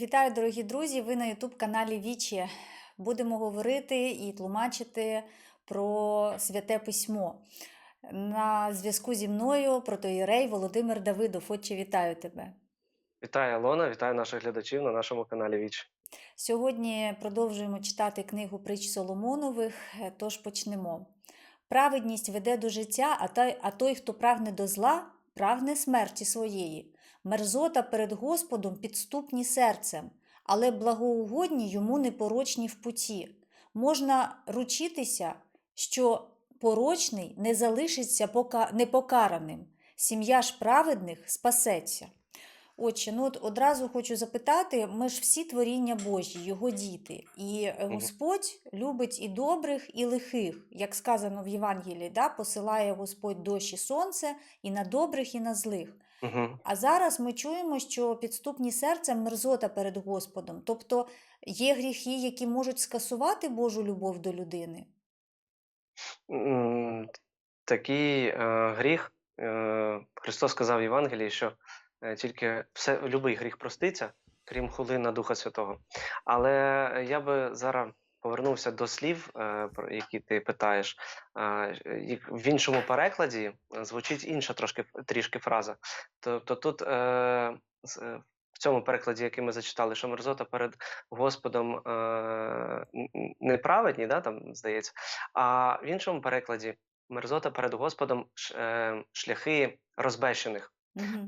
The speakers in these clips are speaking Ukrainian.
Вітаю, дорогі друзі! Ви на youtube каналі Вічі. Будемо говорити і тлумачити про святе письмо. На зв'язку зі мною протоїрей Володимир Давидов. Отче, вітаю тебе. Вітаю, Алона, вітаю наших глядачів на нашому каналі Віч. Сьогодні продовжуємо читати книгу притч Соломонових, тож почнемо. Праведність веде до життя, а той, а той, хто прагне до зла, прагне смерті своєї. Мерзота перед Господом підступні серцем, але благоугодні йому непорочні в путі. Можна ручитися, що порочний не залишиться непокараним. Сім'я ж праведних спасеться. Отче, ну от одразу хочу запитати: ми ж всі творіння Божі, його діти. І е, Господь любить і добрих, і лихих, як сказано в Євангелії, да? посилає Господь дощ і сонце і на добрих, і на злих. Угу. А зараз ми чуємо, що підступні серцем мерзота перед Господом. Тобто є гріхи, які можуть скасувати Божу любов до людини. Такий е, гріх. Е, Христос сказав в Євангелії, що тільки все, любий гріх проститься, крім хули Духа Святого. Але я би зараз повернувся до слів, е, про які ти питаєш. Е, в іншому перекладі е, звучить інша трошки трішки фраза. Тобто тут е, е, в цьому перекладі, який ми зачитали, що мерзота перед Господом е, неправедні, да, там здається. А в іншому перекладі мерзота перед Господом е, шляхи розбещених.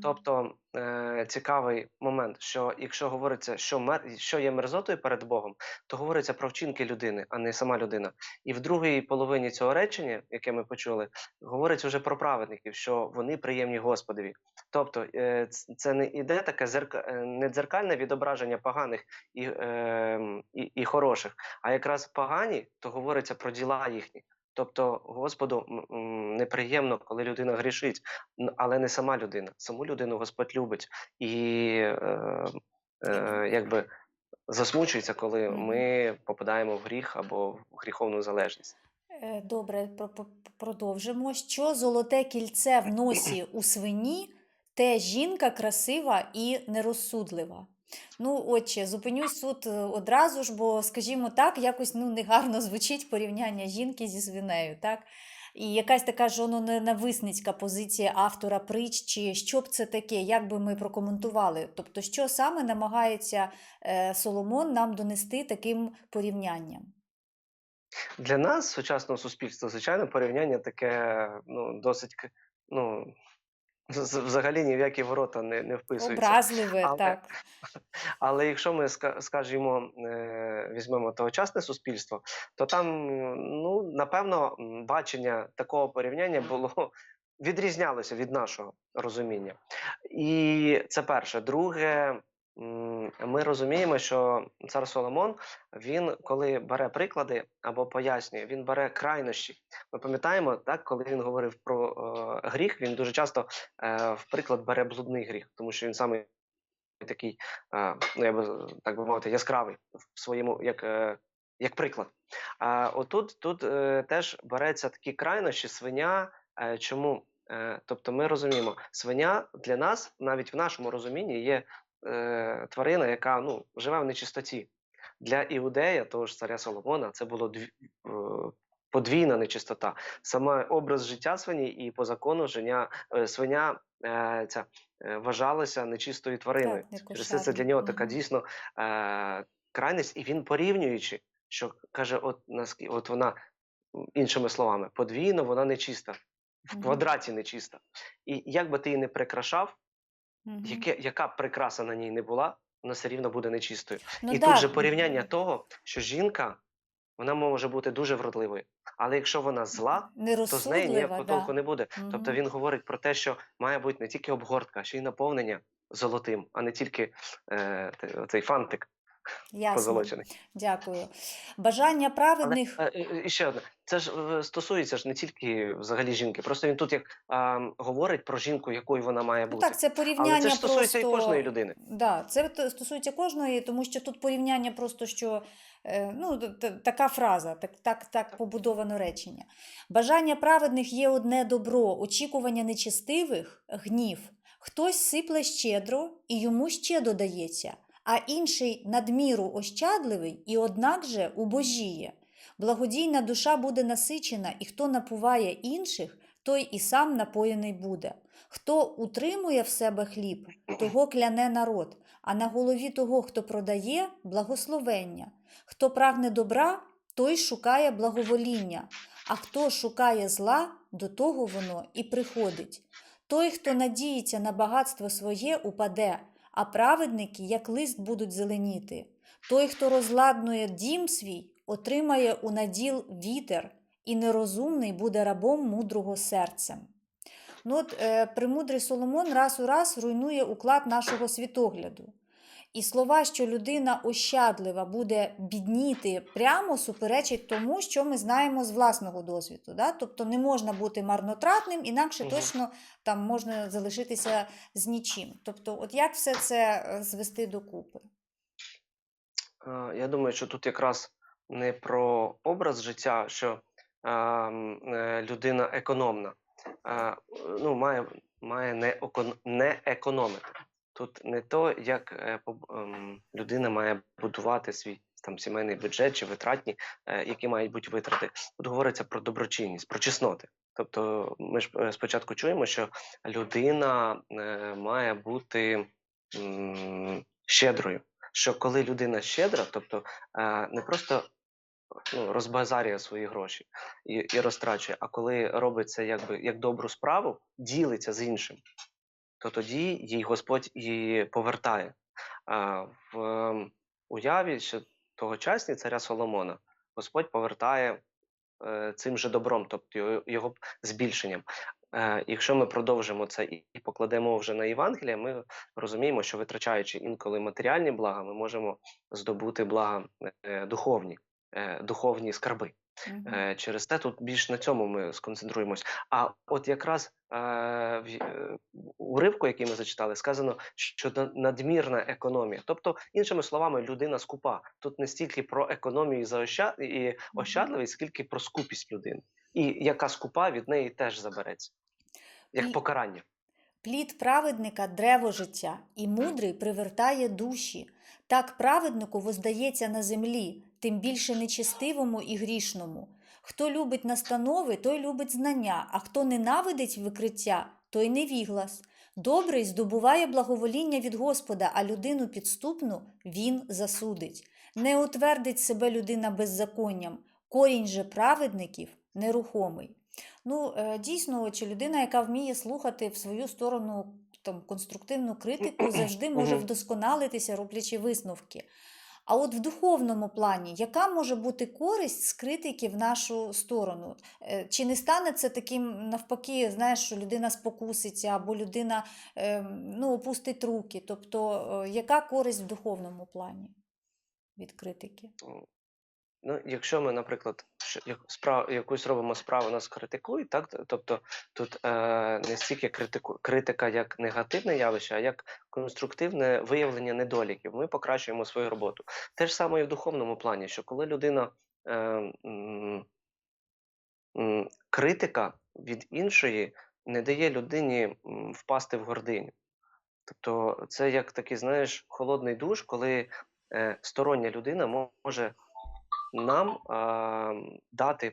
Тобто е, цікавий момент, що якщо говориться, що мер, що є мерзотою перед Богом, то говориться про вчинки людини, а не сама людина. І в другій половині цього речення, яке ми почули, говориться вже про праведників, що вони приємні Господові. Тобто е, це не іде таке зерка, е, не дзеркальне відображення поганих і, е, і, і хороших, а якраз погані, то говориться про діла їхні. Тобто Господу неприємно, коли людина грішить, але не сама людина. Саму людину Господь любить і е, е, якби засмучується, коли ми попадаємо в гріх або в гріховну залежність. Е, Добре, про- про- продовжимо. Що золоте кільце в носі у свині, те жінка красива і нерозсудлива. Ну, отче, зупинюсь тут е, одразу ж, бо, скажімо так, якось ну, негарно звучить порівняння жінки зі свинею, так? І якась така ж воно ненависницька позиція автора притч, чи що б це таке, як би ми прокоментували? Тобто, що саме намагається е, Соломон нам донести таким порівнянням? Для нас, сучасного суспільства, звичайно, порівняння таке ну, досить ну, з- взагалі ні в які ворота не, не вписується. Образливе, Але- так. Але якщо ми ска- скажімо, е, візьмемо тогочасне суспільство, то там, ну напевно, м, бачення такого порівняння було відрізнялося від нашого розуміння. І це перше. Друге, ми розуміємо, що цар Соломон, він коли бере приклади або пояснює, він бере крайнощі. Ми пам'ятаємо, так, коли він говорив про е, гріх, він дуже часто е, в приклад бере блудний гріх, тому що він саме такий, е, ну я би так би мовити, яскравий в своєму як, е, як приклад. А отут тут е, теж береться такі крайнощі свиня. Е, чому? Е, тобто ми розуміємо, свиня для нас, навіть в нашому розумінні, є е, тварина, яка ну, живе в нечистоті. Для іудея, того ж царя Соломона, це було дві, е, подвійна нечистота. Саме образ життя свині і по закону женя, е, свиня е, ця, е, вважалася нечистою твариною. Так, Через це це для нього така дійсно е, крайність, і він порівнюючи, що каже, от от вона іншими словами, подвійно вона нечиста, в квадраті нечиста. І як би ти її не прикрашав, Мгм. яке, яка б прикраса на ній не була, вона все рівно буде нечистою. Ну, і да, тут же порівняння того, що жінка вона може бути дуже вродливою, але якщо вона зла, то з неї ніякого да. толку не буде. Тобто він говорить про те, що має бути не тільки обгортка, а ще й наповнення золотим, а не тільки е, цей фантик Ясно. позолочений. Дякую. Бажання праведних. е, е, і ще одне, це ж е, стосується ж не тільки взагалі жінки. Просто він тут як а, говорить про жінку, якою вона має Ну бути. так, це Але це ж стосується просто... і кожної людини. Да, це стосується кожної, тому що тут порівняння просто, що ну, така фраза, так, так, так побудовано речення. Бажання праведних є одне добро, очікування нечестивих – гнів. Хтось сипле щедро, і йому ще додається, а інший надміру ощадливий і однак же убожіє. Благодійна душа буде насичена, і хто напуває інших, той і сам напоєний буде. Хто утримує в себе хліб, того кляне народ, а на голові того, хто продає, благословення. Хто прагне добра, той шукає благовоління, а хто шукає зла, до того воно і приходить. Той, хто надіється на багатство своє, упаде, а праведники, як лист, будуть зеленіти. Той, хто розладнує дім свій, отримає у наділ вітер, і нерозумний буде рабом мудрого серцем. Ну от, е, премудрий Соломон раз у раз руйнує уклад нашого світогляду. І слова, що людина ощадлива буде бідніти, прямо суперечить тому, що ми знаємо з власного досвіду. Да? Тобто не можна бути марнотратним, інакше Мгм. точно там можна залишитися з нічим. Тобто, от як все це е, звести докупи? Е, Я думаю, що тут якраз не про образ життя, що е, е, людина економна, а, ну, має, має не, не економити. Тут не то, як е, ем, людина має будувати свій там сімейний бюджет чи витратні, е, які мають бути витрати. Тут говориться про доброчинність, про чесноти. Тобто, ми ж е, спочатку чуємо, що людина має бути щедрою. Що коли людина щедра, тобто не просто ну, розбазарює свої гроші і, і розтрачує, а коли робить це якби як добру справу, ділиться з іншим, то тоді їй Господь і повертає. А, в ем, уяві, що тогочасні царя Соломона, Господь повертає е, цим же добром, тобто його, збільшенням. Е, якщо ми продовжимо це і покладемо вже на Євангеліє, ми розуміємо, що витрачаючи інколи матеріальні блага, ми можемо здобути блага е, духовні, духовні скарби. Е, Через те тут більш на цьому ми сконцентруємось. А от якраз е, в е, уривку, який ми зачитали, сказано, що надмірна економія. Тобто, іншими словами, людина скупа. Тут не стільки про економію і ощадливість, скільки про скупість людини. І яка скупа від неї теж забереться, як покарання. Плід праведника древо життя, і мудрий привертає душі. Так праведнику воздається на землі, тим більше нечестивому і грішному. Хто любить настанови, той любить знання, а хто ненавидить викриття, той невіглас. Добрий здобуває благовоління від Господа, а людину підступну він засудить. Не утвердить себе людина беззаконням, корінь же праведників нерухомий. Ну, е, дійсно, чи людина, яка вміє слухати в свою сторону там, конструктивну критику, завжди може вдосконалитися, роблячи висновки. А от в духовному плані, яка може бути користь з критики в нашу сторону? Е, Чи не стане це таким навпаки, знаєш, що людина спокуситься або людина е, ну, опустить руки? Тобто, е, яка користь в духовному плані від критики? Ну, якщо ми, наприклад, справ, якусь робимо справу, нас критикують, так тобто тут е, не стільки критику, критика як негативне явище, а як конструктивне виявлення недоліків. Ми покращуємо свою роботу. Те ж саме і в духовному плані, що коли людина е, м, м, критика від іншої не дає людині впасти в гординю. Тобто, це як такий, знаєш, холодний душ, коли е, стороння людина може нам а, дати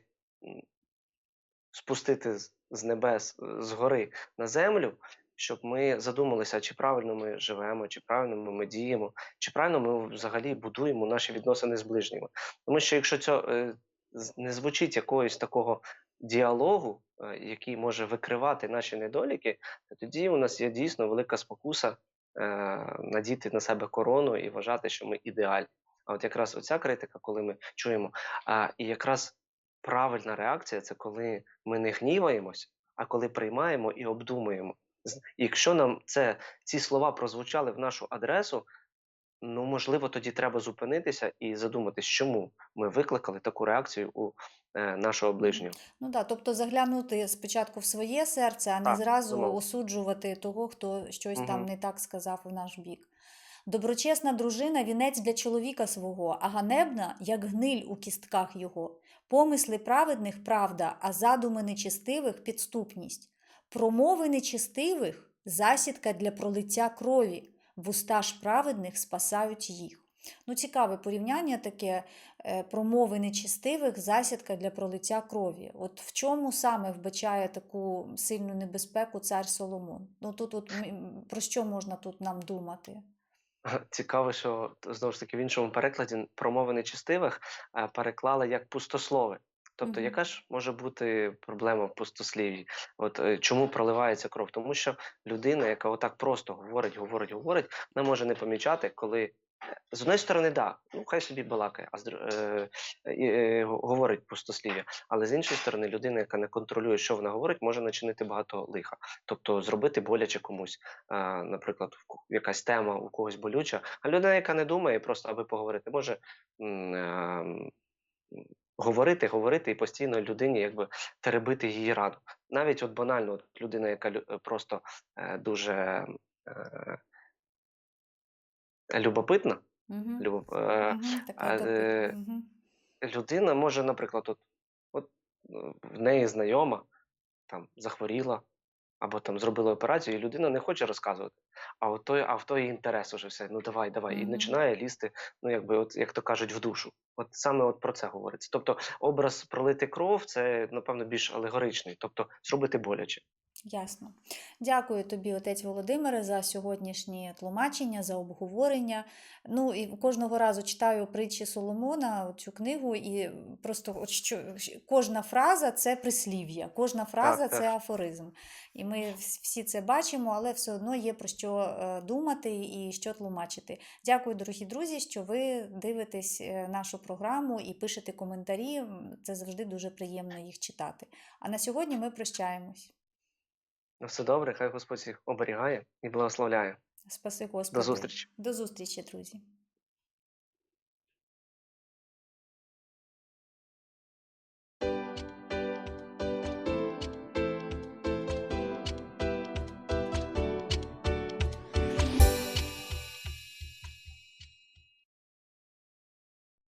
спустити з, небес, е, з гори на землю, щоб ми задумалися, чи правильно ми живемо, чи правильно ми, діємо, чи правильно ми взагалі будуємо наші відносини з ближніми. Тому що якщо це не звучить якогось такого діалогу, е, який може викривати наші недоліки, то тоді у нас є дійсно велика спокуса е, надіти на себе корону і вважати, що ми ідеальні. А от якраз оця критика, коли ми чуємо, а, і якраз правильна реакція це коли ми не гніваємось, а коли приймаємо і обдумуємо. І якщо нам це, ці слова прозвучали в нашу адресу, ну можливо, тоді треба зупинитися і задуматись, чому ми викликали таку реакцію у е, нашого ближнього. Ну да, тобто заглянути спочатку в своє серце, а не Так, зразу безумовно. осуджувати того, хто щось там не так сказав в наш бік. Доброчесна дружина вінець для чоловіка свого, а ганебна, як гниль у кістках його. Помисли праведних правда, а задуми нечестивих підступність. Промови нечестивих засідка для пролиття крові. вуста ж праведних спасають їх. Ну, цікаве порівняння таке е, промови нечистивих, засідка для пролиття крові. От в чому саме вбачає таку сильну небезпеку цар Соломон? Ну тут от, про що можна тут нам думати? Цікаво, що знову ж таки в іншому перекладі промови нечистивих е, переклали як пустослови. Тобто, Мгм. яка ж може бути проблема в пустослів'ї? От е, чому проливається кров? Тому що людина, яка отак просто говорить, говорить, говорить, не може не помічати, коли з одної сторони, да, ну хай собі балакає, а з е, е, е, говорить пустослів'я. Але з іншої сторони, людина, яка не контролює, що вона говорить, може начинити багато лиха, тобто зробити боляче комусь. А, наприклад, якась тема у когось болюча, а людина, яка не думає, просто аби поговорити, може е, говорити, говорити і постійно людині якби теребити її рану. Навіть от банально, от людина, яка е, просто е, дуже е, любопитна, Угу. Угу. А, е, угу. людина може, наприклад, от, от е, в неї знайома там захворіла або там зробила операцію, і людина не хоче розказувати. А от той, а в той інтерес уже все. Ну давай, давай. І починає лізти, ну якби, от як то кажуть, в душу. От саме от про це говориться. Тобто, образ пролити кров це напевно більш алегоричний, тобто зробити боляче. Ясно. Дякую тобі, отець Володимире, за сьогоднішнє тлумачення, за обговорення. Ну і кожного разу читаю притчі Соломона, цю книгу, і просто от що, кожна фраза це прислів'я, кожна фраза так. це афоризм. І ми всі це бачимо, але все одно є про що е, думати і що тлумачити. Дякую, дорогі друзі, що ви дивитесь е, нашу програму і пишете коментарі. Це завжди дуже приємно їх читати. А на сьогодні ми прощаємось. Ну все добре, хай Господь всіх оберігає і благословляє. Спаси Господи. До зустрічі. До зустрічі, друзі.